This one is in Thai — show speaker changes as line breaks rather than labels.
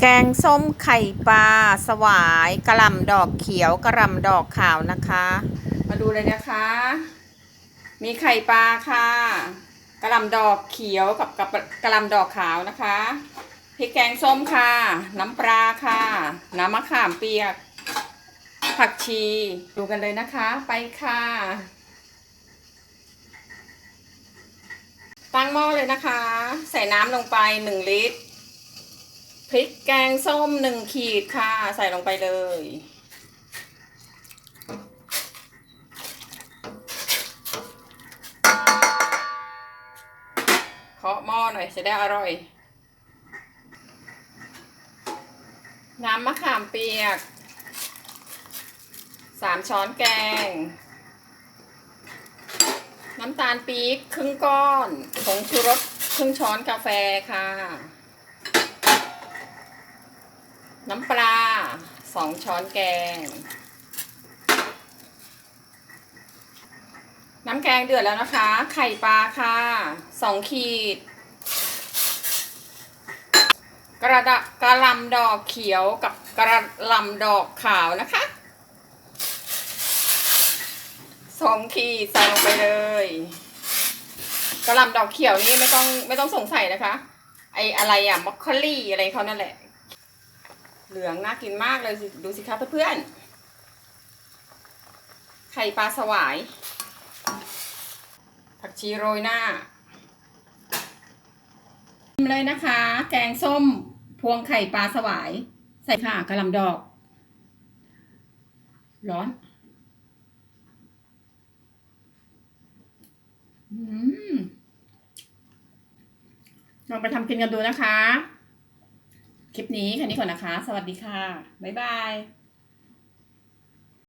แกงส้มไข่ปลาสวายกระลำดอกเขียวกระลำดอกขาวนะคะ มาดูเลยนะคะ มีไข่ปลาค่ะกระลำดอกเขียวกับกับกระลำดอกขาวนะคะพริกแกงส้มค่ะ น้ำปลาค่ะ น้ำมะขามเปียก ผักชี ดูกันเลยนะคะ ไปค่ะ ตั้งหม้อเลยนะคะ ใส่น้ำลงไปหนึ่งลิตร พริกแกงส้มหนึ่งขีดค่ะ ใส่ลงไปเลย เคาะหม้อหน่อยจะได้อร่อย น้ำมะขามเปียกสามช้อนแกง น้ำตาลปี๊บครึ่งก้อน ผงชูรสครึ่งช้อนกาแฟค่ะ น้ำปลาสองช้อนแกง น้ำแกงเดือดแล้วนะคะ ไข่ปลาค่ะสองขีด กระดะกระลำดอกเขียวกับกระลำดอกขาวนะคะสองขีดใส่ลงไปเลยกระลำดอกเขียวนี่ไม่ต้องไม่ต้องสงสัยนะคะ ไออะไรอะมอคคอลี่อะไรเขานั่นแหละ เหลืองน่ากินมากเลยดูสิคะเพื่อนๆ ไข่ปลาสวาย ผักชีโรยหน้าชิมเลยนะคะ แกงส้มพวงไข่ปลาสวาย ใส่ค่ะกระลำดอก ร้อนอืมลองไปทำกินกันดูนะคะ คลิปนี้แค่นี้ก่อนนะคะ สวัสดีค่ะ บ๊ายบาย